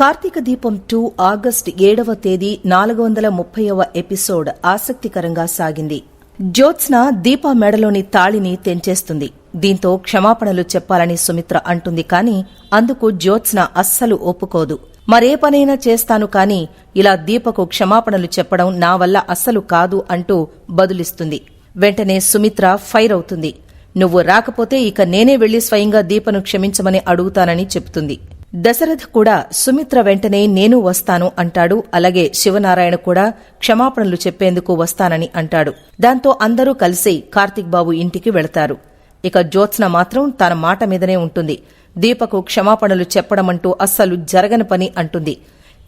కార్తీక దీపం two August ఏడవ తేదీ నాలుగు వందల ముప్పైవ ఎపిసోడ్ ఆసక్తికరంగా సాగింది. జ్యోత్స్న దీప మెడలోని తాళిని తెంచేస్తుంది. దీంతో క్షమాపణలు చెప్పాలని సుమిత్ర అంటుంది కాని అందుకు జ్యోత్స్న అస్సలు ఒప్పుకోదు. మరే పనైనా చేస్తాను కాని ఇలా దీపకు క్షమాపణలు చెప్పడం నా వల్ల అస్సలు కాదు అంటూ బదులిస్తుంది. వెంటనే సుమిత్ర ఫైర్ అవుతుంది. నువ్వు రాకపోతే ఇక నేనే వెళ్ళి స్వయంగా దీపను క్షమించమని అడుగుతానని చెబుతుంది. దశరథ్ కూడా సుమిత్ర వెంటనే నేను వస్తాను అంటాడు. అలాగే శివనారాయణ కూడా క్షమాపణలు చెప్పేందుకు వస్తానని అంటాడు. దాంతో అందరూ కలిసి కార్తీక్ బాబు ఇంటికి వెళతారు. ఇక జ్యోత్స్న మాత్రం తన మాట మీదనే ఉంటుంది. దీపకు క్షమాపణలు చెప్పడమంటూ అస్సలు జరగని పని అంటుంది.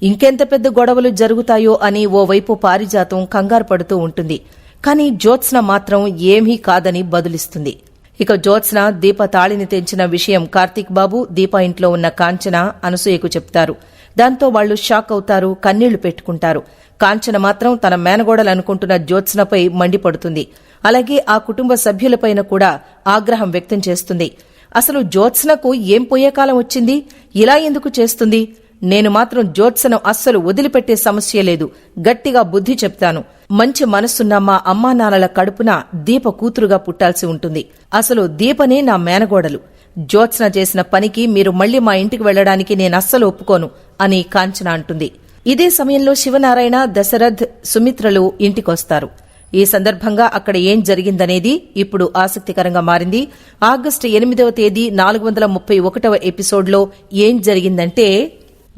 ఇంకెంత పెద్ద గొడవలు జరుగుతాయో అని ఓవైపు పారిజాతం కంగారు పడుతూ ఉంటుంది. కాని జ్యోత్స్న మాత్రం ఏమీ కాదని బదులిస్తుంది. ఇక జ్యోత్స్న దీప తాళిని తెంచిన విషయం కార్తీక్ బాబు దీప ఇంట్లో ఉన్న కాంచన అనసూయకు చెప్తారు. దాంతో వాళ్ళు షాక్ అవుతారు కన్నీళ్ళు పెట్టుకుంటారు. కాంచన మాత్రం తన మేనగోడలు అనుకుంటున్న జ్యోత్స్నపై మండిపడుతుంది. అలాగే ఆ కుటుంబ సభ్యులపైన కూడా ఆగ్రహం వ్యక్తం చేస్తుంది. అసలు జ్యోత్స్నకు ఏం పోయే కాలం వచ్చింది? ఇలా ఎందుకు చేస్తుంది? నేను మాత్రం జ్యోత్సను అస్సలు వదిలిపెట్టే సమస్య లేదు. గట్టిగా బుద్ధి చెప్తాను. మంచి మనస్సున్న మా అమ్మా నాన్నల కడుపున దీప కూతురుగా పుట్టాల్సి ఉంటుంది. అసలు దీపనే నా మేనగోడలు. జ్యోత్స్న చేసిన పనికి మీరు మళ్ళీ మా ఇంటికి వెళ్ళడానికి నేనస్సలు ఒప్పుకోను అని కాంచన అంటుంది. ఇదే సమయంలో శివనారాయణ దశరథ్ సుమిత్రలు ఇంటికొస్తారు. ఈ సందర్భంగా అక్కడ ఏం జరిగిందనేది ఇప్పుడు ఆసక్తికరంగా మారింది. ఆగస్టు ఎనిమిదవ తేదీ నాలుగు వందల ముప్పై ఒకటవ ఎపిసోడ్లో ఏం జరిగిందంటే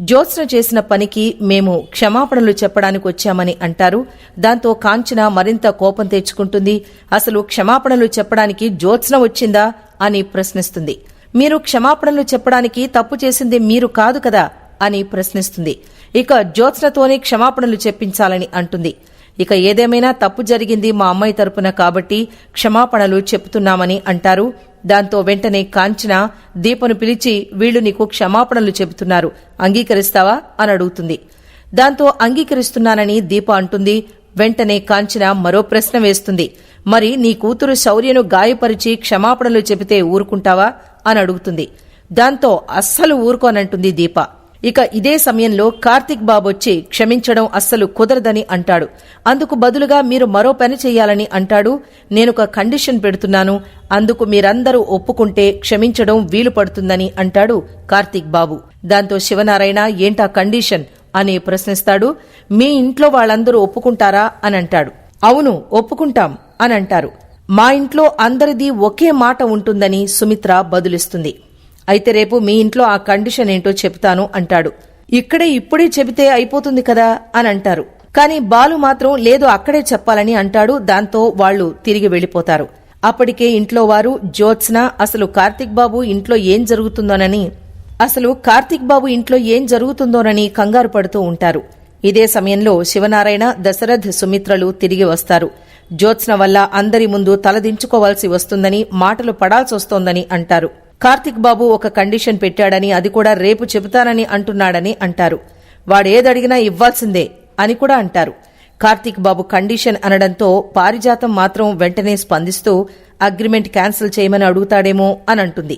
జ్యోత్స్న చేసిన పనికి మేము క్షమాపణలు చెప్పడానికి వచ్చామని అంటారు. దాంతో కాంచన మరింత కోపం తెచ్చుకుంటుంది. అసలు క్షమాపణలు చెప్పడానికి జ్యోత్స్న వచ్చిందా అని ప్రశ్నిస్తుంది. మీరు క్షమాపణలు చెప్పడానికి తప్పు చేసింది మీరు కాదు కదా అని ప్రశ్నిస్తుంది. ఇక జ్యోత్స్నతోనే క్షమాపణలు చెప్పించాలని అంటుంది. ఇక ఏదేమైనా తప్పు జరిగింది మా అమ్మాయి తరపున కాబట్టి క్షమాపణలు చెబుతున్నామని అంటారు. దాంతో వెంటనే కాంచన దీపను పిలిచి వీళ్ళు నీకు క్షమాపణలు చెబుతున్నారు. అంగీకరిస్తావా? అని అడుగుతుంది. దాంతో అంగీకరిస్తున్నానని దీప అంటుంది. వెంటనే కాంచన మరో ప్రశ్న వేస్తుంది. మరి నీ కూతురు శౌర్యను గాయపరిచి క్షమాపణలు చెబితే ఊరుకుంటావా? అని అడుగుతుంది. దాంతో అస్సలు ఊరుకోనంటుంది దీప. ఇక ఇదే సమయంలో కార్తిక్ బాబొచ్చి క్షమించడం అస్సలు కుదరదని అంటాడు. అందుకు బదులుగా మీరు మరో పని చేయాలని అంటాడు. నేనొక కండిషన్ పెడుతున్నాను. అందుకు మీరందరూ ఒప్పుకుంటే క్షమించడం వీలు పడుతుందని అంటాడు కార్తిక్ బాబు. దాంతో శివనారాయణ ఏంటా కండిషన్? అని ప్రశ్నిస్తాడు. మీ ఇంట్లో వాళ్ళందరూ ఒప్పుకుంటారా? అని అంటాడు. అవును ఒప్పుకుంటాం అని అంటారు. మా ఇంట్లో అందరిది ఒకే మాట ఉంటుందని సుమిత్ర బదులిస్తుంది. అయితే రేపు మీ ఇంట్లో ఆ కండిషన్ ఏంటో చెప్తాను అంటాడు. ఇక్కడే ఇప్పుడే చెబితే అయిపోతుంది కదా అని అంటారు. కాని బాలు మాత్రం లేదు అక్కడే చెప్పాలని అంటాడు దాంతో వాళ్ళు తిరిగి వెళ్ళిపోతారు అప్పటికే ఇంట్లో వారు జ్యోత్స్న అసలు కార్తిక్ బాబు ఇంట్లో ఏం జరుగుతుందోనని అసలు కార్తిక్ బాబు ఇంట్లో ఏం జరుగుతుందోనని కంగారు పడుతూ ఉంటారు. ఇదే సమయంలో శివనారాయణ దశరథ్ సుమిత్రలు తిరిగి వస్తారు. జ్యోత్స్న వల్ల అందరి ముందు తలదించుకోవాల్సి వస్తుందని మాటలు పడాల్సొస్తోందని అంటారు. కార్తిక్ బాబు ఒక కండిషన్ పెట్టాడని అది కూడా రేపు చెబుతానని అంటున్నాడని అంటారు. వాడేదడిగినా ఇవ్వాల్సిందే అని కూడా అంటారు. కార్తిక్ బాబు కండిషన్ అనడంతో పారిజాతం మాత్రం వెంటనే స్పందిస్తూ అగ్రిమెంట్ క్యాన్సిల్ చేయమని అడుగుతాడేమో అని అంటుంది.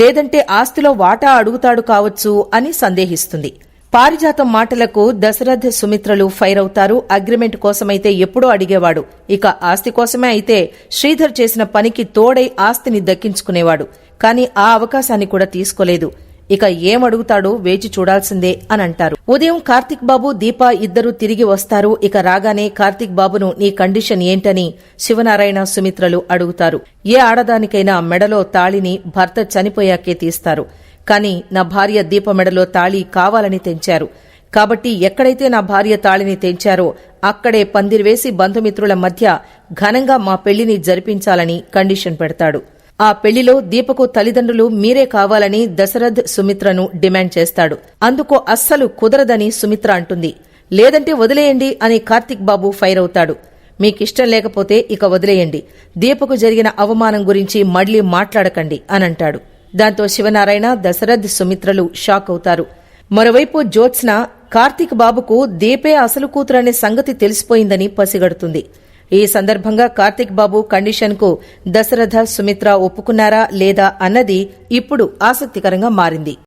లేదంటే ఆస్తిలో వాటా అడుగుతాడు కావచ్చు అని సందేహిస్తుంది. పారిజాతం మాటలకు దశరథ సుమిత్రలు ఫైర్ అవుతారు. అగ్రిమెంట్ కోసమైతే ఎప్పుడో అడిగేవాడు. ఇక ఆస్తి కోసమే అయితే శ్రీధర్ చేసిన పనికి తోడై ఆస్తిని దక్కించుకునేవాడు. కానీ ఆ అవకాశాన్ని కూడా తీసుకోలేదు. ఇక ఏమడుగుతాడో వేచి చూడాల్సిందే అని అంటారు. ఉదయం కార్తిక్ బాబు దీప ఇద్దరు తిరిగి వస్తారు. ఇక రాగానే కార్తిక్ బాబును నీ కండిషన్ ఏంటని శివనారాయణ సుమిత్రలు అడుగుతారు. ఏ ఆడదానికైనా మెడలో తాళిని భర్త చనిపోయాకే తీస్తారు. కాని నా భార్య దీప మెడలో తాళి కావాలని తెంచారు. కాబట్టి ఎక్కడైతే నా భార్య తాళిని తెంచారో అక్కడే పందిరివేసి బంధుమిత్రుల మధ్య ఘనంగా మా పెళ్ళిని జరిపించాలని కండిషన్ పెడతాడు. ఆ పెళ్ళిలో దీపకు తల్లిదండ్రులు మీరే కావాలని దశరథ్ సుమిత్రను డిమాండ్ చేస్తాడు. అందుకో అస్సలు కుదరదని సుమిత్ర అంటుంది. లేదంటే వదిలేయండి అని కార్తిక్ బాబు ఫైర్ అవుతాడు. మీకిష్టం లేకపోతే ఇక వదిలేయండి. దీపకు జరిగిన అవమానం గురించి మళ్ళీ మాట్లాడకండి అనంటాడు. దాంతో శివనారాయణ దశరథ్ సుమిత్రలు షాక్ అవుతారు. మరోవైపు జ్యోత్స్న కార్తీక్ బాబుకు దీపే అసలు కూతురనే సంగతి తెలిసిపోయిందని పసిగడుతుంది. ఈ సందర్భంగా కార్తిక్ బాబు కండిషన్కు దశరథ సుమిత్ర ఒప్పుకున్నారా లేదా అన్నది ఇప్పుడు ఆసక్తికరంగా మారింది.